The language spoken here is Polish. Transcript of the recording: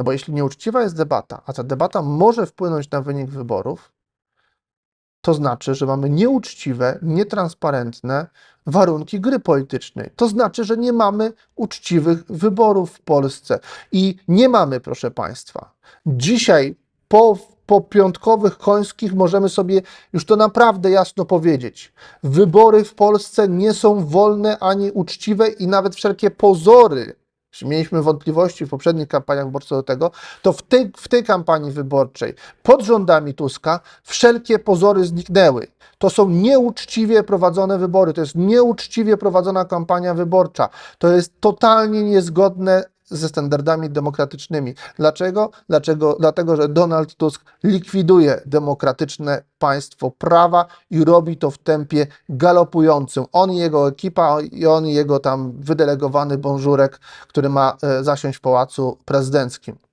No bo jeśli nieuczciwa jest debata, a ta debata może wpłynąć na wynik wyborów, to znaczy, że mamy nieuczciwe, nietransparentne warunki gry politycznej. To znaczy, że nie mamy uczciwych wyborów w Polsce. I nie mamy, proszę Państwa. Dzisiaj po, po piątkowych końskich możemy sobie już to naprawdę jasno powiedzieć. Wybory w Polsce nie są wolne ani uczciwe i nawet wszelkie pozory, mieliśmy wątpliwości w poprzednich kampaniach wyborczych do tego, to w tej, w tej kampanii wyborczej pod rządami Tuska wszelkie pozory zniknęły. To są nieuczciwie prowadzone wybory, to jest nieuczciwie prowadzona kampania wyborcza. To jest totalnie niezgodne ze standardami demokratycznymi. Dlaczego? Dlaczego? Dlatego, że Donald Tusk likwiduje demokratyczne państwo prawa i robi to w tempie galopującym. On i jego ekipa, i on i jego tam wydelegowany bążurek, który ma e, zasiąść w pałacu prezydenckim.